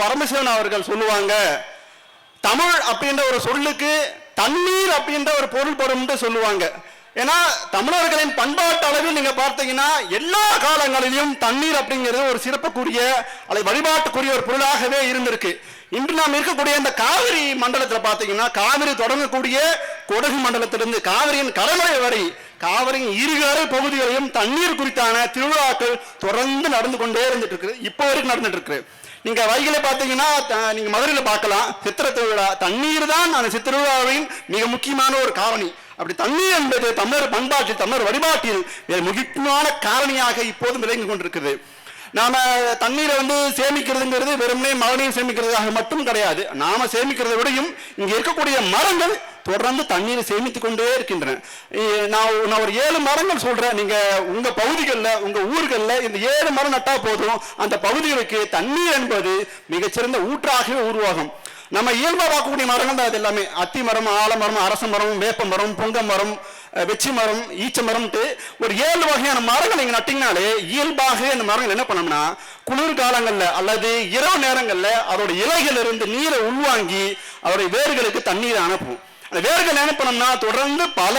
பரமசிவன் அவர்கள் சொல்லுவாங்க தமிழ் அப்படின்ற ஒரு சொல்லுக்கு தண்ணீர் அப்படின்ற ஒரு பொருள்படும் சொல்லுவாங்க. ஏன்னா தமிழர்களின் பண்பாட்டு அளவில் நீங்க பார்த்தீங்கன்னா எல்லா காலங்களிலும் தண்ணீர் அப்படிங்கிறது ஒரு சிறப்புக்குரிய அல்லது வழிபாட்டுக்குரிய ஒரு பொருளாகவே இருந்திருக்கு. இன்று நாம் இருக்கக்கூடிய இந்த காவிரி மண்டலத்தில் பார்த்தீங்கன்னா காவிரி தொடங்கக்கூடிய கொடகு மண்டலத்திலிருந்து காவிரியின் கடற்கரை வரை காவிரியின் இருகரை பகுதிகளையும் தண்ணீர் குறித்தான திருவிழாக்கள் தொடர்ந்து நடந்து கொண்டே இருந்துட்டு இருக்கு இப்போ வரைக்கும் நடந்துட்டு இருக்கு நீங்க வைகளை பார்த்தீங்கன்னா த- நீங்க மதுரையில் பார்க்கலாம். சித்திர திருவிழா. தண்ணீர் தான் அந்த சித்திரவிழாவின் மிக முக்கியமான ஒரு காரணி. அப்படி தண்ணீர் என்பது தமிழர் பண்பாட்டில் தமிழர் வழிபாட்டில் முக்கியமான காரணியாக இப்போதும் விளங்கி கொண்டிருக்கிறது நாம தண்ணீரை வந்து சேமிக்கிறதுங்கிறது வெறுமனே மழைநீர் சேமிக்கிறதாக மட்டும் கிடையாது. நாம சேமிக்கிறதை விடையும் இங்க இருக்கக்கூடிய மரங்கள் தொடர்ந்து தண்ணீரை சேமித்துக் கொண்டே இருக்கின்றன. நான் நான் ஒரு ஏழு மரங்கள் சொல்கிறேன் நீங்கள் உங்கள் பகுதிகளில் உங்கள் ஊர்களில் இந்த ஏழு மரம் நட்டால் போதும். அந்த பகுதிகளுக்கு தண்ணீர் என்பது மிகச்சிறந்த ஊற்றாகவே உருவாகும். நம்ம இயல்பாக பார்க்கக்கூடிய மரங்கள் தான் அது எல்லாமே. அத்தி மரம் ஆலமரம் அரச மரம் வேப்ப மரம் பொங்க மரம் வெச்சி மரம் ஈச்ச மரம்ட்டு ஒரு ஏழு வகையான மரங்கள் நீங்கள் நட்டிங்கனாலே இயல்பாக இந்த மரங்கள் என்ன பண்ணோம்னா குளிர்காலங்களில் அல்லது இரவு நேரங்களில் அதோட இலைகள் இருந்து நீரை உள்வாங்கி அவருடைய வேர்களுக்கு தண்ணீரை அனுப்பும். அந்த வேர்கள் என்ன பண்ணோம்னா தொடர்ந்து பல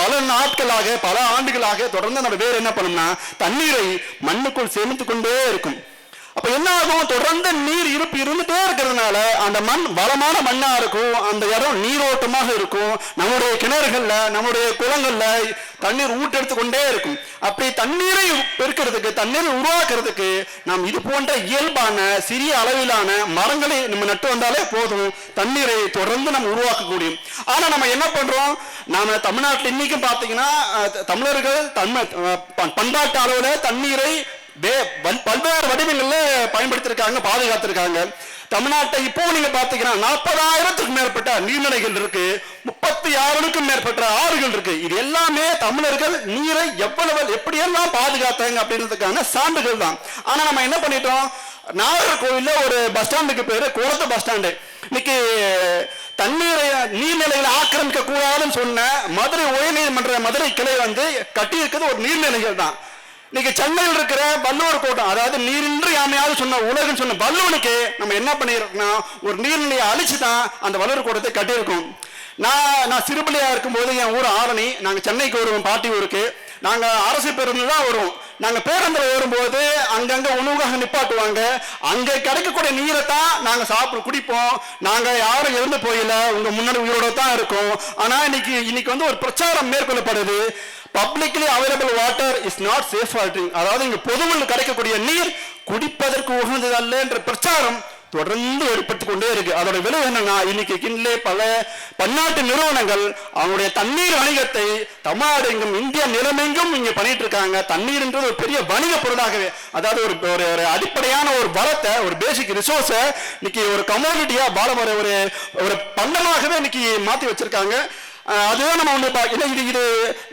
பல நாட்களாக பல ஆண்டுகளாக தொடர்ந்து அந்த வேர் என்ன பண்ணும்னா தண்ணீரை மண்ணுக்குள் சேமித்து கொண்டே இருக்கும். அப்ப என்ன ஆகும்? தொடர்ந்து நீர் இருப்பு இருந்துட்டே இருக்கிறதுனால அந்த மண் வளமான மண்ணா இருக்கும். அந்த இடம் நீரோட்டமாக இருக்கும். நம்முடைய கிணறுகள்ல நம்முடைய குளங்கள்ல தண்ணீர் ஊட்டெடுத்து கொண்டே இருக்கும். அப்படி தண்ணீரை பெருக்கிறதுக்கு தண்ணீரை உருவாக்குறதுக்கு நாம் இது போன்ற இயல்பான சிறிய அளவிலான மரங்களை நம்ம நட்டு வந்தாலே போதும். தண்ணீரை தொடர்ந்து நம்ம உருவாக்கக்கூடிய ஆனால் ஆனா நம்ம என்ன பண்றோம்? நாம தமிழ்நாட்டில் இன்னைக்கும் பாத்தீங்கன்னா தமிழர்கள் தன்மை பண்பாட்டு அளவுல தண்ணீரை பல்வேறு வடிவங்களில் பயன்படுத்தியிருக்காங்க பாதுகாத்திருக்காங்க. தமிழ்நாட்டை இப்போ நீங்க பாத்தீங்கன்னா நாற்பதாயிரத்துக்கும் மேற்பட்ட நீர்நிலைகள் இருக்கு. முப்பத்தி ஆறுக்கும் மேற்பட்ட ஆறுகள் இருக்கு. இது எல்லாமே தமிழர்கள் நீரை எவ்வளவு எப்படியெல்லாம் பாதுகாத்தாங்க அப்படின்றதுக்கான சான்றுகள் தான். ஆனா நம்ம என்ன பண்ணிட்டோம்? நாகர்கோவில்ல ஒரு பஸ் ஸ்டாண்டுக்கு பேரு குளத்து பஸ் ஸ்டாண்டு. இன்னைக்கு தண்ணீரை நீர்நிலைகளை ஆக்கிரமிக்க கூடாதுன்னு சொன்ன மதுரை உயர்நீதிமன்ற மதுரை கிளை வந்து கட்டியிருக்கிறது ஒரு நீர்நிலைகள் தான். இன்னைக்கு சென்னையில் இருக்கிற வள்ளுவர் கோட்டம் அதாவது நீரின்றி யாமையாவது சொன்ன உலகம் சொன்ன வள்ளுவனுக்கு நம்ம என்ன பண்ணியிருக்கோம்னா ஒரு நீர்நிலையை அழிச்சு தான் அந்த வள்ளுவர் கோட்டத்தை கட்டியிருக்கோம். நான் நான் சிறுபிள்ளையா இருக்கும்போது என் ஊர் ஆரணி நாங்கள் சென்னைக்கு வருவோம் பாட்டி ஊருக்கு. நாங்கள் அரசு பேருந்து தான் வருவோம். நாங்க பேருந்துல ஏறும்போது அங்கங்க உணவுக்காக நிப்பாட்டுவாங்க. அங்க கிடைக்கக்கூடிய நீரை தான் நாங்க சாப்பிட குடிப்போம். நாங்க யாரும் இறந்து போயில. உங்க முன்னாடி உயிரோட தான் இருக்கோம். ஆனா இன்னைக்கு இன்னைக்கு வந்து ஒரு பிரச்சாரம் மேற்கொள்ளப்படுது. Publicly available water is not safe watering அதாவது இங்க பொதுவில் கிடைக்கக்கூடிய நீர் குடிப்பதற்கு உகந்ததல்ல என்ற பிரச்சாரம் தொடர்ந்து ஏற்பட்டு கொண்டே இருக்கு. அதோட விளைவு என்னன்னா இன்னைக்கு கிண்லே பல பன்னாட்டு நிறுவனங்கள் அவங்களுடைய தண்ணீர் வணிகத்தை தமிழ்நாடு எங்கும் இந்தியா நிலமெங்கும் இங்க பண்ணிட்டு இருக்காங்க. தண்ணீர்ன்றது ஒரு பெரிய வணிக பொருளாகவே அதாவது ஒரு ஒரு அடிப்படையான ஒரு வளத்தை ஒரு பேசிக் ரிசோர்ஸை இன்னைக்கு ஒரு கமோடிட்டியா பாலம் ஒரு ஒரு ஒரு பண்டமாகவே இன்னைக்கு மாத்தி வச்சிருக்காங்க. அதுதான் நம்ம வந்து இல்லை, இது இது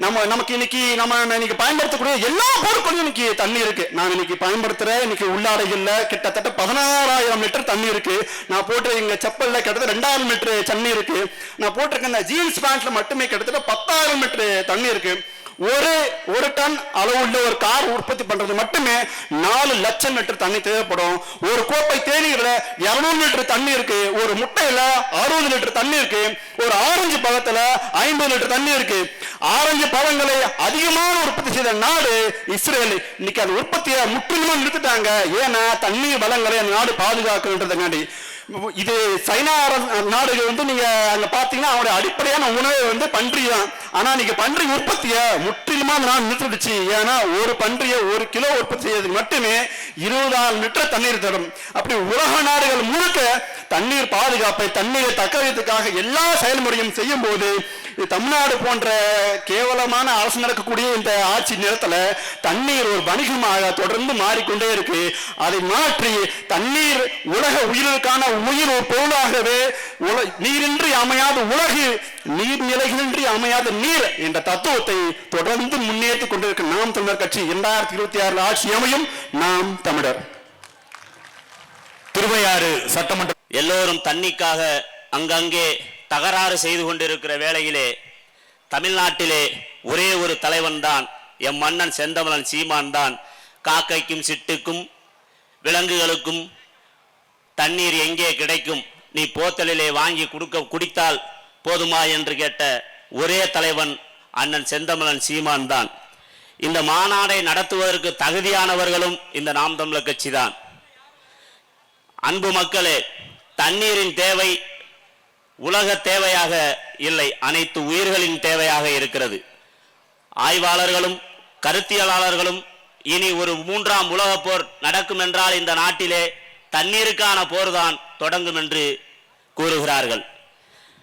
நம்ம நமக்கு இன்னைக்கு நம்ம இன்னைக்கு பயன்படுத்தக்கூடிய எல்லா பொருட்களும் இன்னைக்கு தண்ணி இருக்கு. நான் இன்னைக்கு பயன்படுத்துற இன்னைக்கு இல்லை கிட்டத்தட்ட பதினாறாயிரம் லிட்டர் தண்ணி இருக்கு. நான் போட்டு எங்க செப்பல்ல கிட்டத்தட்ட ரெண்டாயிரம் லிட்டர் தண்ணி இருக்கு. நான் போட்டிருக்க இந்த ஜீன்ஸ் பேண்ட்ல மட்டுமே கிட்டத்தட்ட பத்தாயிரம் லிட்டர் தண்ணி இருக்கு. ஒரு ஒரு டன் அளவுள்ள ஒரு கார் உற்பத்தி பண்றது மட்டுமே நாலு லட்சம் லிட்டர் தண்ணி தேவைப்படும். ஒரு கோப்பை தேநீர்ல இருநூறு லிட்டர் தண்ணி இருக்கு ஒரு முட்டையில அறுபது லிட்டர் தண்ணி இருக்கு ஒரு ஆரஞ்சு பழத்துல ஐம்பது லிட்டர் தண்ணி இருக்கு. ஆரஞ்சு பழங்களை அதிகமான உற்பத்தி செய்த நாடு இஸ்ரேல். இன்னைக்கு அது உற்பத்தியை முற்றிலுமா நிறுத்திட்டாங்க. ஏன்னா தண்ணீர் வளங்களை அந்த நாடு பாதுகாக்கணுன்றதுக்காண்டி. இது சைனா நாடுகள் வந்து நீங்க அங்க பாத்தீங்கன்னா அவங்களுடைய அடிப்படையான உணவை வந்து பன்றி தான். ஆனா நீங்க பன்றி உற்பத்திய முற்றிலுமா அந்த நாள் நிறுத்திடுச்சு. ஏன்னா ஒரு பன்றியை ஒரு கிலோ உற்பத்தி செய்யறதுக்கு மட்டுமே இருபதாயிரம் லிட்டர் தண்ணீர் தரும். அப்படி உலக நாடுகள் முழுக்க தண்ணீர் பாதுகாப்பை தண்ணீரை தக்க வைத்துக்காக எல்லா செயல்முறையும் செய்யும் போது தமிழ்நாடு போன்ற கேவலமான அரசு நடக்கக்கூடிய இந்த ஆட்சி நேரத்துல தண்ணீர் ஒரு வணிகமாக தொடர்ந்து மாறிக்கொண்டே இருக்கு. அதை மாற்றி தண்ணீர் உலக உயிர்களுக்கான உயிர் ஒரு பொருளாகவே உல- நீரின்றி அமையாத உலகு நீர்நிலைகளின்றி அமையாத நீர் என்ற தத்துவத்தை தொடர்ந்து முன்னேற்றிக் கொண்டிருக்க நாம் தமிழர் கட்சி இரண்டாயிரத்தி இருபத்தி ஆறு ஆட்சி அமையும் நாம் தமிழர். திருவையாறு சட்டமன்ற எல்லோரும் தண்ணிக்காக அங்கங்கே தகராறு செய்து கொண்டிருக்கிற வேளையிலே தமிழ்நாட்டிலே ஒரே ஒரு தலைவன் தான் எம் மன்னன் செந்தமலன் சீமான் தான் காக்கைக்கும் சிட்டுக்கும் விலங்குகளுக்கும் தண்ணீர் எங்கே கிடைக்கும்? நீ போத்தலிலே வாங்கி கொடுக்க குடித்தால் போதுமா என்று கேட்ட ஒரே தலைவன் அண்ணன் செந்தமலன் சீமான் தான் இந்த மாநாடை நடத்துவதற்கு தகுதியானவர்களும் இந்த நாம் தமிழர் கட்சி தான் அன்பு மக்களே தண்ணீரின் தேவை உலக தேவையாக இல்லை அனைத்து உயிர்களின் தேவையாக இருக்கிறது. ஆய்வாளர்களும் கருத்தியலாளர்களும் இனி ஒரு மூன்றாம் உலகப் போர் நடக்கும் என்றால் இந்த நாட்டிலே தண்ணீருக்கான போர்தான் தொடங்கும் என்று கூறுகிறார்கள்.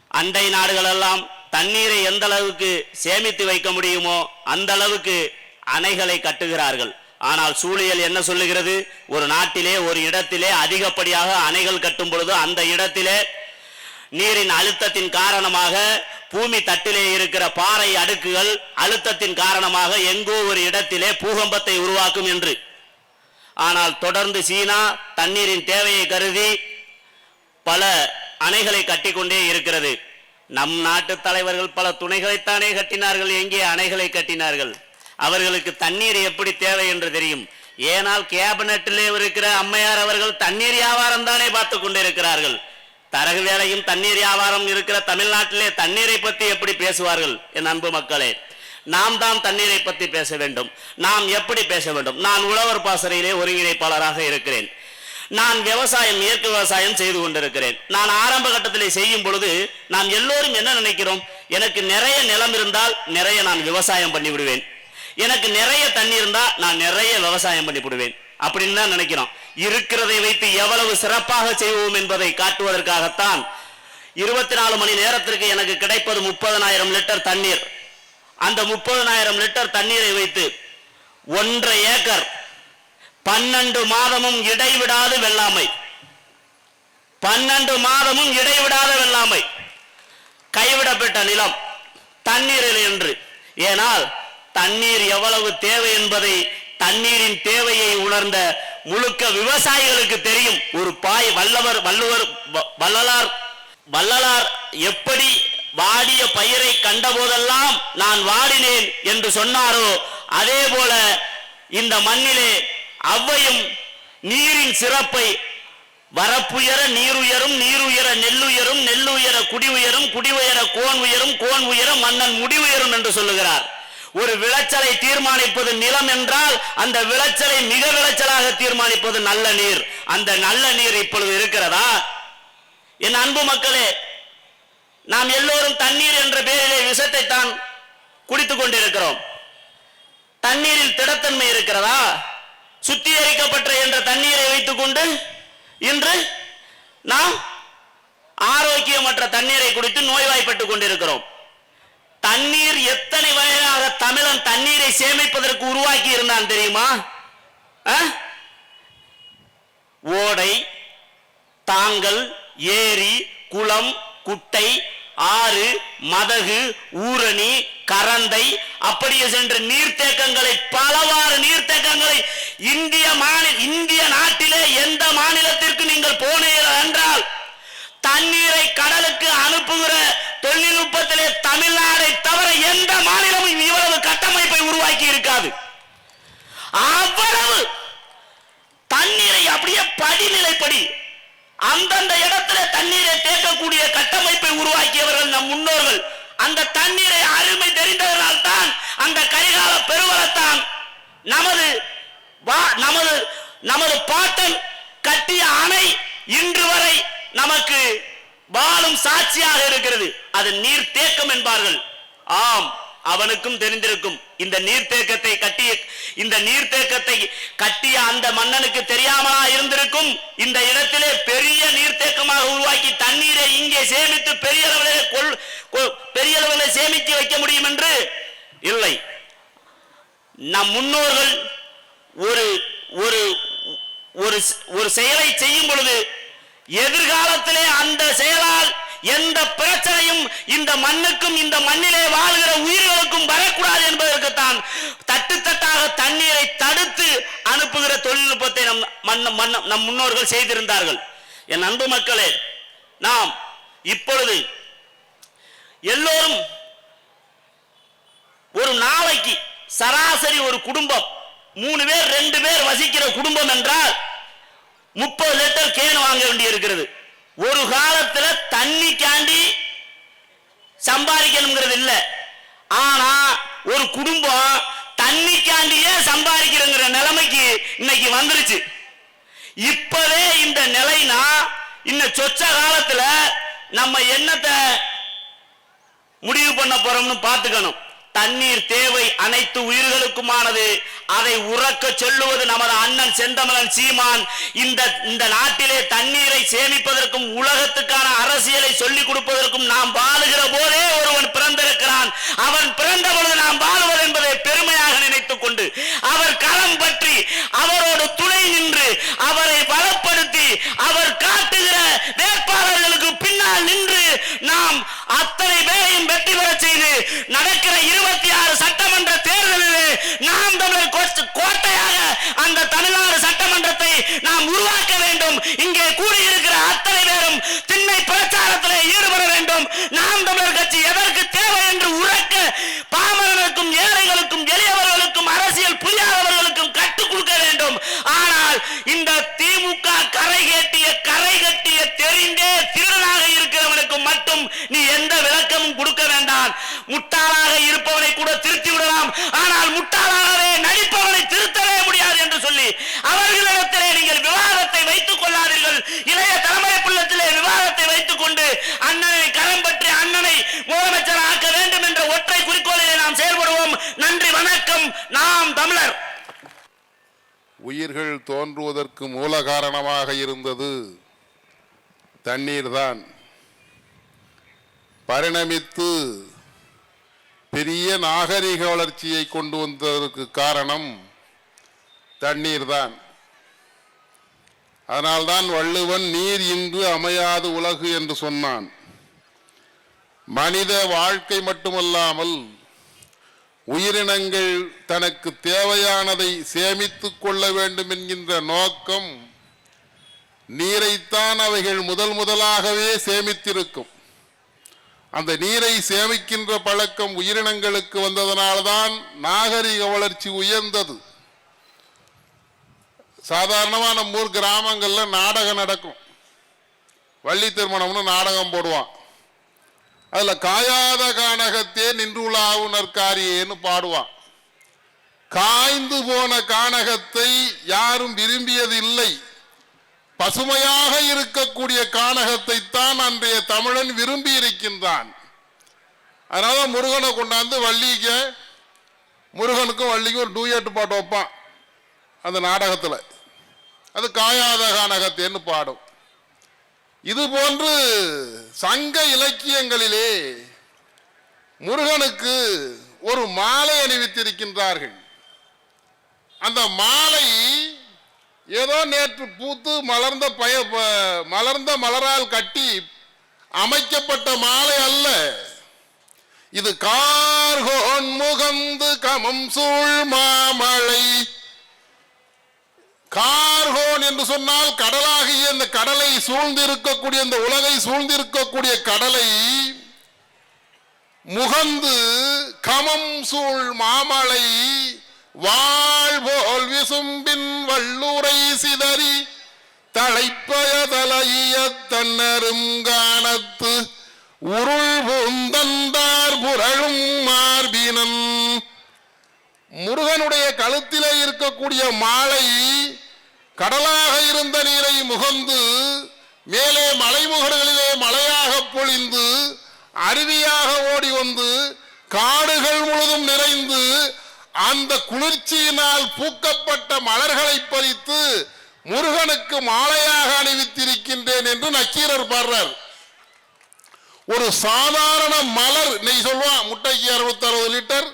அண்டை நாடுகளெல்லாம் தண்ணீரை எந்த அளவுக்கு சேமித்து வைக்க முடியுமோ அந்த அளவுக்கு அணைகளை கட்டுகிறார்கள். ஆனால் சூழியல் என்ன சொல்லுகிறது? ஒரு நாட்டிலே ஒரு இடத்திலே அதிகப்படியாக அணைகள் கட்டும் பொழுது அந்த இடத்திலே நீரின் அழுத்தத்தின் காரணமாக பூமி தட்டிலே இருக்கிற பாறை அடுக்குகள் அழுத்தத்தின் காரணமாக எங்கோ ஒரு இடத்திலே பூகம்பத்தை உருவாக்கும் என்று. ஆனால் தொடர்ந்து சீனா தண்ணீரின் தேவையை கருதி பல அணைகளை கட்டிக்கொண்டே இருக்கிறது. நம் நாட்டு தலைவர்கள் பல துணைகளைத்தானே கட்டினார்கள் எங்கே அணைகளை கட்டினார்கள்? அவர்களுக்கு தண்ணீர் எப்படி தேவை என்று தெரியும். ஏனால் கேபினட்டிலே இருக்கிற அம்மையார் அவர்கள் தண்ணீர் வியாபாரம் தானே பார்த்து கொண்டிருக்கிறார்கள். தரகு வேலையும் தண்ணீர் வியாபாரம் இருக்கிற தமிழ்நாட்டிலே தண்ணீரை பற்றி எப்படி பேசுவார்கள் என் அன்பு மக்களே? நாம் தான் தண்ணீரை பற்றி பேச வேண்டும். நாம் எப்படி பேச வேண்டும்? நான் உழவர் பாசறையிலே ஒருங்கிணைப்பாளராக இருக்கிறேன். நான் விவசாயம் இயற்கை விவசாயம் செய்து கொண்டிருக்கிறேன். நான் ஆரம்ப கட்டத்திலே செய்யும் பொழுது நாம் எல்லோரும் என்ன நினைக்கிறோம்? எனக்கு நிறைய நிலம் இருந்தால் நிறைய நான் விவசாயம் பண்ணி விடுவேன். எனக்கு நிறைய தண்ணி இருந்தால் நான் நிறைய விவசாயம் பண்ணி விடுவேன். அப்படின்னு தான் நினைக்கிறோம். இருக்கிறதை வைத்து எவ்வளவு சிறப்பாக செய்வோம் என்பதை காட்டுவதற்காகத்தான் இருபத்தி நாலு மணி நேரத்திற்கு எனக்கு கிடைப்பது முப்பதனாயிரம் லிட்டர் தண்ணீர். அந்த முப்பதனாயிரம் லிட்டர் தண்ணீரை வைத்து ஒன்றரை ஏக்கர் பன்னெண்டு மாதமும் இடைவிடாது வெள்ளாமை. பன்னெண்டு மாதமும் இடைவிடாத வெள்ளாமை. கைவிடப்பட்ட நிலம் தண்ணீரில் என்று. ஏனால் தண்ணீர் எவ்வளவு தேவை என்பதை தண்ணீரின் தேவையை உணர்ந்த முழுக்க விவசாயிகளுக்கு தெரியும் ஒரு பாய் வல்லவர் வள்ளுவர் வள்ளலார். வள்ளலார் எப்படி வாடிய பயிரை கண்டபோதெல்லாம் நான் வாடினேன் என்று சொன்னாரோ அதே போல இந்த மண்ணிலே அவ்வையும் நீரின் சிறப்பை வரப்புயர நீருயரும் நீருயர நெல்லுயரும் நெல்லுயர குடி உயரும் குடி உயர கோன் உயரும் கோன் உயர மன்னன் முடி உயரும் என்று சொல்லுகிறார். ஒரு விளைச்சலை தீர்மானிப்பது நிலம் என்றால் அந்த விளைச்சலை மிக விளைச்சலாக தீர்மானிப்பது நல்ல நீர். அந்த நல்ல நீர் இப்பொழுது இருக்கிறதா? என் அன்பு மக்களே நாம் எல்லோரும் தண்ணீர் என்ற பெயரிலே விஷத்தை தான் குடித்துக் கொண்டிருக்கிறோம். தண்ணீரில் திடத்தன்மை இருக்கிறதா? சுத்திகரிக்கப்பட்ட என்ற தண்ணீரை வைத்துக் கொண்டு இன்று நாம் ஆரோக்கியமற்ற தண்ணீரை குடித்து நோய்வாய்ப்பட்டுக் கொண்டிருக்கிறோம். தண்ணீர் எத்தனை வகையாக தமிழன் தண்ணீரை சேமிப்பதற்கு உருவாக்கி இருந்தான் தெரியுமா ஆ? ஓடை தாங்கள் ஏரி குளம் குட்டை ஆறு மதகு ஊரணி கரந்தை அப்படியே சென்ற நீர்த்தேக்கங்களை பலவாறு நீர்த்தேக்கங்களை இந்திய மாநில இந்திய நாட்டிலே எந்த மாநிலத்திற்கு நீங்கள் போனீர்கள் என்றால் தண்ணீரை கடலுக்கு அனுப்புகிற தொழில்நுட்பத்திலே தமிழ்நாடை தவிர எந்த மாநிலமும் இவ்வளவு கட்டமைப்பை உருவாக்கி இருக்காது. அவ்வளவு தண்ணீரை அப்படியே படிநிலைப்படி அந்தந்த இடத்துல தண்ணீரை தேக்கக்கூடிய கட்டமைப்பை உருவாக்கியவர்கள் நம் முன்னோர்கள். அந்த தண்ணீரை அருமை தெரிந்ததனால் தான் அந்த கரிகால பெருவளத்தான் நமது வா- நமது நமது பாட்டன் கட்டிய அணை இன்று வரை நமக்கு வாழும் சாட்சியாக இருக்கிறது. அது நீர் தேக்கம் என்பார்கள். ஆம் அவனுக்கும் தெரிந்திருக்கும். இந்த நீர்த்தேக்கத்தை கட்டிய இந்த நீர்த்தேக்கத்தை கட்டிய அந்த மன்னனுக்கு தெரியாமலா இருந்திருக்கும்? இந்த இடத்திலே பெரிய நீர்த்தேக்கமாக உருவாக்கி தண்ணீரை இங்கே சேமித்து பெரிய அளவிலே கொள் கொ- பெரிய அளவில் சேமித்து வைக்க முடியும் என்று? இல்லை. நம் முன்னோர்கள் ஒரு ஒரு ஒரு செயலை செய்யும் பொழுது எதிர்காலத்திலே அந்த செயலால் எந்த பிரச்சனையும் இந்த மண்ணுக்கும் இந்த மண்ணிலே வாழ்கிற உயிர்களுக்கும் வரக்கூடாது என்பதற்குத்தான் தட்டு தட்டாக தண்ணீரை தடுத்து அனுப்புகிற தொழில்நுட்பத்தை நம் மண்ணம் மண்ணம் நம் முன்னோர்கள் செய்திருந்தார்கள். என் அன்பு மக்களே நாம் இப்பொழுது எல்லோரும் ஒரு நாளைக்கு சராசரி ஒரு குடும்பம் மூணு பேர் ரெண்டு பேர் வசிக்கிற குடும்பம் என்றால் முப்பது லிட்டர் கேன் வாங்க வேண்டி இருக்கிறது ஒரு காலத்துல தண்ணிக்காண்டி சம்பாதிக்கணுங்கிறது இல்ல. ஆனா ஒரு குடும்பம் தண்ணிக்காண்டியே சம்பாதிக்கிறங்கிற நிலைமைக்கு இன்னைக்கு வந்துருச்சு. இப்பவே இந்த நிலைனா இந்த சொச்ச காலத்துல நம்ம என்னத்தை முடிவு பண்ண போறோம்னு பார்த்துக்கணும். தண்ணீர் தேவை அனைத்து உயிர்களுக்குமானது. அதை உறக்க சொல்லுவது நமது அண்ணன் செந்தமலன் சீமான். இந்த இந்த நாட்டிலே தண்ணீரை சேமிப்பதற்கும் உலகத்துக்கான அரசியலை சொல்லிக் கொடுப்பதற்கும் நாம் வாழுகிற போதே ஒருவன் பிறந்திருக்கிறான். அவன் பிறந்த பொழுது நாம் வாழ்வது என்பதை பெருமையாக நினைத்துக் கொண்டு அவர் களம் பற்றி அவரோடு துணை நின்று அவரை பலப்படுத்தி அவர் காட்டுகிற வேட்பாளர்களுக்கு நின்று நாம் அத்தனை பேரையும் வெற்றி பெற செய்து நடக்கிற இருபத்தி ஆறு சட்டமன்ற தேர்தலிலே நாம் தமிழர் கோட்டையாக அந்த தமிழ்நாடு சட்டமன்றத்தை நாம் உருவாக்க வேண்டும். இங்கே கூடியிருக்கிற அத்தனை பேரும் திண்ணை பிரச்சாரத்தில் ஈடுபட வேண்டும். நாம் தமிழர் கட்சி எதற்கு தேவை என்று உறக்க பாமரனுக்கும் ஏழைகளுக்கும் எளியவர்களுக்கும் அரசியல் புரியாதவர்களுக்கும் கற்றுக் கொடுக்க வேண்டும். ஆனால் இந்த திமுக கரை கட்டிய கரை கட்டிய தெரிந்தே திருடனாக மட்டும் நீ எந்த விளக்கமும் கொடுக்க வேண்டாம். முட்டாளாக இருப்பவனை கூட திருத்தி விடலாம். ஆனால் முட்டாளாகவே நடிப்பவனை திருத்தவே முடியாது என்று சொல்லி அவர்களிடத்திலே நீங்கள் விவாதத்தை வைத்துக் கொள்ளாதீர்கள். இளைய தலைமுறை பிள்ளத்திலே விவாதத்தை வைத்துக் கொண்டு அண்ணனை கரம் பற்றி அண்ணனை முதலமைச்சர் ஆக்க வேண்டும் என்ற ஒற்றை குறிக்கோளிலே நாம் செயல்படுவோம். நன்றி வணக்கம். நாம் தமிழர். உயிர்கள் தோன்றுவதற்கு மூல காரணமாக இருந்தது தண்ணீர்தான். பரிணமித்து பெரிய நாகரிக வளர்ச்சியை கொண்டு வந்ததற்கு காரணம் தண்ணீர் தான் அதனால்தான் வள்ளுவன் நீர் இன்று அமையாது உலகு என்று சொன்னான். மனித வாழ்க்கை மட்டுமல்லாமல் உயிரினங்கள் தனக்கு தேவையானதை சேமித்துக் கொள்ள வேண்டும் என்கின்ற நோக்கம் நீரைத்தான் அவைகள் முதல் முதலாகவே சேமித்திருக்கும். அந்த நீரை சேமிக்கின்ற பழக்கம் உயிரினங்களுக்கு வந்ததனால்தான் நாகரிக வளர்ச்சி உயர்ந்தது. சாதாரணமாக நம்ம ஊர் கிராமங்களில் நாடகம் நடக்கும். வள்ளி திருமணம்னு நாடகம் போடுவான். அதில் காயாத கானகத்தே நின்று உலாவுனர்காரியேன்னு பாடுவான். காய்ந்து போன கானகத்தை யாரும் விரும்பியது இல்லை பசுமையாக இருக்கக்கூடிய கானகத்தை தான் அன்றைய தமிழன் விரும்பி இருக்கின்றான் அதனால முருகனை கொண்டாந்து வள்ளிக்க முருகனுக்கும் வள்ளிக்கும் ஒரு டூயட் பாட்டு வைப்பான் அந்த நாடகத்தில். அது காயாத கானகத்தேன்னு பாடும். இது போன்று சங்க இலக்கியங்களிலே முருகனுக்கு ஒரு மாலை அணிவித்திருக்கின்றார்கள். அந்த மாலை ஏதோ நேற்று பூத்து மலர்ந்த பய மலர்ந்த மலரால் கட்டி அமைக்கப்பட்ட மாலை அல்ல. இது கார்கோன் முகந்து கமம் சூழ் மாமழை. கார்கோன் என்று சொன்னால் கடலாகிய இந்த கடலை சூழ்ந்திருக்கக்கூடிய இந்த உலகை சூழ்ந்திருக்கக்கூடிய கடலை முகந்து கமம் சூழ் மாமலை வாழ்வோல் விசும்பின் வள்ளுரை சிதறி தலைப்பயதலைய தன்னரும் காணத்து உருள் பூந்தந்தார் புரழும் மார்பினன். முருகனுடைய கழுத்திலே இருக்கக்கூடிய மாலை கடலாக இருந்த நீரை முகந்து மேலே மலைமுகர்களிலே மலையாக பொழிந்து அருவியாக ஓடி வந்து காடுகள் முழுதும் நிறைந்து அந்த குளிர்ச்சியினால் பூக்கப்பட்ட மலர்களை பறித்து முருகனுக்கு மாலையாக அணிவித்திருக்கின்றேன் என்று நக்கீரர் பாடுறார். ஒரு சாதாரண மலர் நீ சொல்லுவான் முட்டைக்கு அறுபத்தி அறுபது லிட்டர்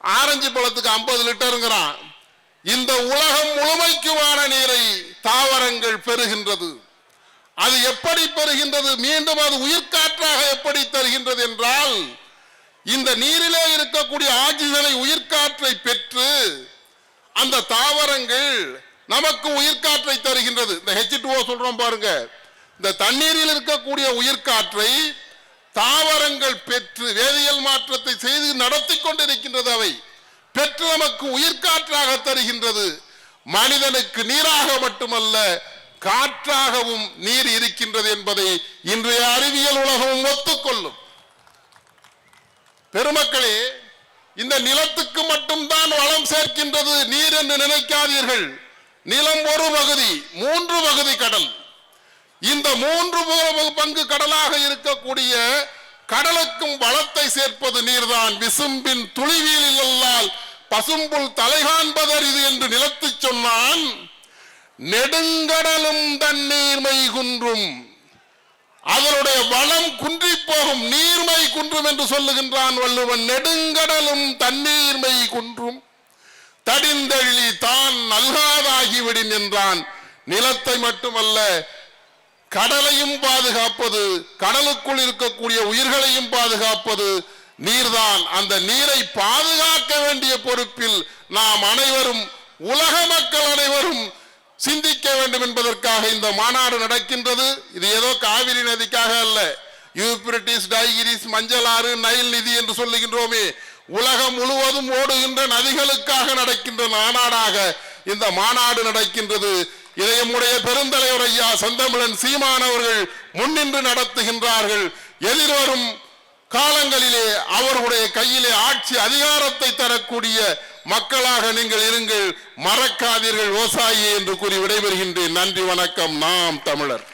ஆரஞ்சு பழத்துக்கு ஐம்பது லிட்டருங்கிறான். இந்த உலகம் முழுமைக்குமான நீரை தாவரங்கள் பெறுகின்றது. அது எப்படி பெறுகின்றது? மீண்டும் அது உயிர்காற்றாக எப்படி தருகின்றது என்றால் இந்த நீரிலே இருக்கக்கூடிய ஆக்சிஜனை உயிர்காற்றை பெற்று அந்த தாவரங்கள் நமக்கு உயிர்காற்றை தருகின்றது. இந்த ஹெச் சொல்றோம் பாருங்க. இந்த தண்ணீரில் இருக்கக்கூடிய உயிர்காற்றை தாவரங்கள் பெற்று வேதியியல் மாற்றத்தை செய்து நடத்தி கொண்டிருக்கின்றது அவை. பெற்று நமக்கு உயிர்காற்றாக தருகின்றது. மனிதனுக்கு நீராக மட்டுமல்ல காற்றாகவும் நீர் இருக்கின்றது என்பதை இன்றைய அறிவியல் உலகமும் ஒத்துக்கொள்ளும். பெருமக்களே இந்த நிலத்துக்கு மட்டும்தான் வளம் சேர்க்கின்றது நீர் என்று நினைக்காதீர்கள். நிலம் ஒரு பகுதி மூன்று பகுதி கடல். இந்த மூன்று பங்கு கடலாக இருக்கக்கூடிய கடலுக்கும் வளத்தை சேர்ப்பது நீர்தான். விசும்பின் துளிவியலில் அல்லால் பசும்புல் தலைகாண்பதர் இது என்று நிலத்துச் சொன்னான். நெடுங்கடலும் தண்ணீர்மை குன்றும் அதனுடைய வளம் குன்றி போகும் நீர்மை குன்றும் என்று சொல்லுகின்றான் வள்ளுவன். நெடுங்கடலும் தண்ணீர்மை குன்றும். தடிந்தெழி தான் நல்காதாகிவிடின் என்றான். நிலத்தை மட்டுமல்ல கடலையும் பாதுகாப்பது கடலுக்குள் இருக்கக்கூடிய உயிர்களையும் பாதுகாப்பது நீர்தான். அந்த நீரை பாதுகாக்க வேண்டிய பொறுப்பில் நாம் அனைவரும் உலக மக்கள் அனைவரும் சிந்திக்க வேண்டும் என்பதற்காக இந்த மாநாடு நடக்கின்றது. இது ஏதோ காவிரி நதிக்காக அல்ல. யூபிரிட்டிஸ் டைகிரிஸ் மஞ்சள் ஆறு நைல் நிதி என்று சொல்லுகின்றோமே. உலகம் முழுவதும் ஓடுகின்ற நதிகளுக்காக நடக்கின்ற மாநாடாக இந்த மாநாடு நடக்கின்றது. இதை நம்முடைய பெருந்தலைவர் ஐயா செந்தமிழன் சீமான் அவர்கள் முன்னின்று நடத்துகின்றார்கள். எதிர்வரும் காலங்களிலே அவர்களுடைய கையிலே ஆட்சி அதிகாரத்தை தரக்கூடிய மக்களாக நீங்கள் இருங்கள் மறக்காதீர்கள் விவசாயி என்று கூறி விடைபெறுகின்றேன். நன்றி வணக்கம். நாம் தமிழர்.